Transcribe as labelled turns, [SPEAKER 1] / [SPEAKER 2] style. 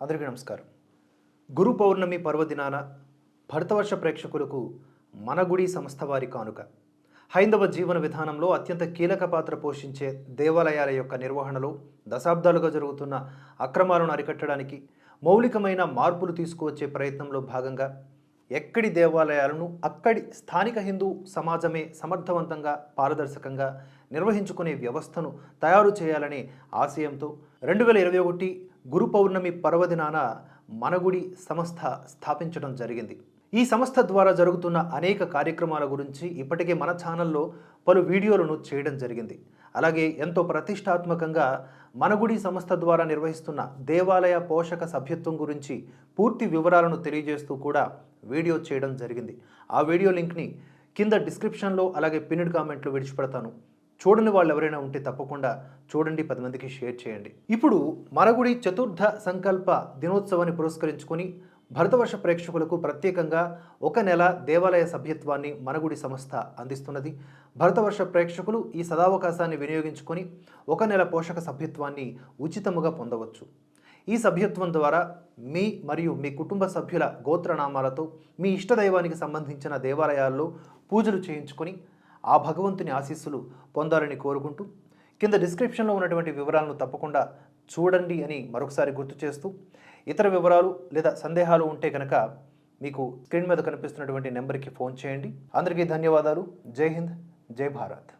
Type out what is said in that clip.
[SPEAKER 1] అందరికీ నమస్కారం. గురు పౌర్ణమి పర్వదినాన భరతవర్ష ప్రేక్షకులకు మన గుడి సంస్థ వారి కానుక. హైందవ జీవన విధానంలో అత్యంత కీలక పాత్ర పోషించే దేవాలయాల యొక్క నిర్వహణలో దశాబ్దాలుగా జరుగుతున్న అక్రమాలను అరికట్టడానికి మౌలికమైన మార్పులు తీసుకువచ్చే ప్రయత్నంలో భాగంగా ఎక్కడి దేవాలయాలను అక్కడి స్థానిక హిందూ సమాజమే సమర్థవంతంగా పారదర్శకంగా నిర్వహించుకునే వ్యవస్థను తయారు చేయాలనే ఆశయంతో రెండు వేల ఇరవై ఒకటి గురు పౌర్ణమి పర్వదినాన మనగుడి సంస్థ స్థాపించడం జరిగింది. ఈ సంస్థ ద్వారా జరుగుతున్న అనేక కార్యక్రమాల గురించి ఇప్పటికే మన ఛానల్లో పలు వీడియోలను చేయడం జరిగింది. అలాగే ఎంతో ప్రతిష్టాత్మకంగా మనగుడి సంస్థ ద్వారా నిర్వహిస్తున్న దేవాలయ పోషక సభ్యత్వం గురించి పూర్తి వివరాలను తెలియజేస్తూ కూడా వీడియో చేయడం జరిగింది. ఆ వీడియో లింక్ని కింద డిస్క్రిప్షన్లో అలాగే పిన్నిడ్ కామెంట్లో విడిచిపెడతాను. చూడని వాళ్ళు ఎవరైనా ఉంటే తప్పకుండా చూడండి పది మందికి షేర్ చేయండి. ఇప్పుడు మరగుడి చతుర్థ సంకల్ప దినోత్సవాన్ని పురస్కరించుకొని భరతవర్ష ప్రేక్షకులకు ప్రత్యేకంగా ఒక నెల దేవాలయ సభ్యత్వాన్ని మనగుడి సంస్థ అందిస్తున్నది. భరతవర్ష ప్రేక్షకులు ఈ సదావకాశాన్ని వినియోగించుకొని ఒక నెల పోషక సభ్యత్వాన్ని ఉచితముగా పొందవచ్చు. ఈ సభ్యత్వం ద్వారా మీ మరియు మీ కుటుంబ సభ్యుల గోత్రనామాలతో మీ ఇష్టదైవానికి సంబంధించిన దేవాలయాల్లో పూజలు చేయించుకొని ఆ భగవంతుని ఆశీస్సులు పొందాలని కోరుకుంటూ కింద డిస్క్రిప్షన్లో ఉన్నటువంటి వివరాలను తప్పకుండా చూడండి అని మరొకసారి గుర్తు చేస్తూ ఇతర వివరాలు లేదా సందేహాలు ఉంటే కనుక మీకు స్క్రీన్ మీద కనిపిస్తున్నటువంటి నెంబర్కి ఫోన్ చేయండి. అందరికీ ధన్యవాదాలు. జై హింద్. జై భారత్.